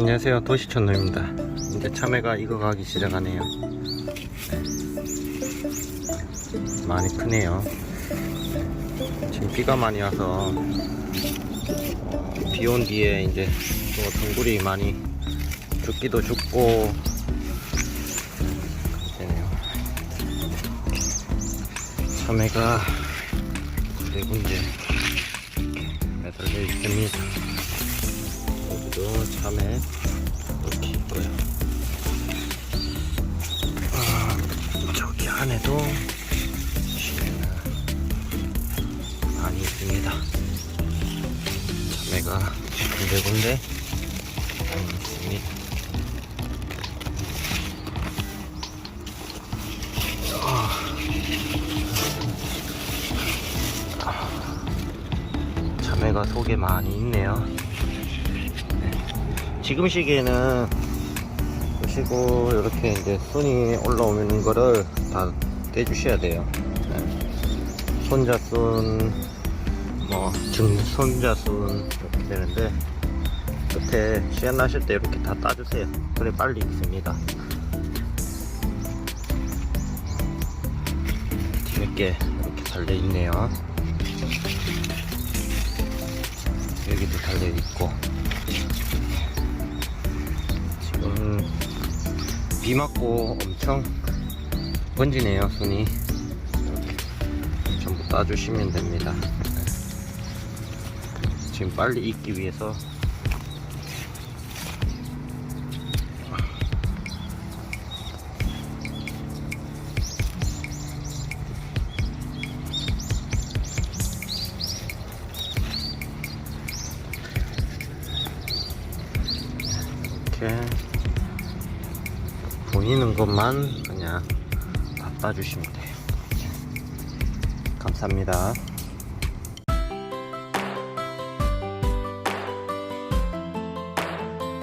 안녕하세요. 도시천노입니다. 이제 참외가 익어가기 시작하네요. 많이 크네요. 지금 비가 많이 와서 비온 뒤에 이제 또 동굴이 많이 죽기도 죽고 되네요. 참외가 네 군데 매달려 있습니다 참외 이렇게 있고요. 아, 저기 안에도 많이 있습니다. 참외가 군데군데 많이 있습니다. 아, 참외가 속에 많이 있네요. 지금 시기에는 보시고 이렇게 이제 순이 올라오는 거를 다 떼주셔야 돼요. 네. 손자순, 뭐 증손자순 이렇게 되는데 끝에 시간 나실 때 이렇게 다 따주세요. 그래 빨리 익습니다. 뒤늦게 이렇게 달려 있네요. 여기도 달려 있고. 비 맞고 엄청 번지네요 손이. 전부 따주시면 됩니다. 지금 빨리 익기 위해서. 이렇게 보이는 것만 그냥 다 따주시면 돼요. 감사합니다.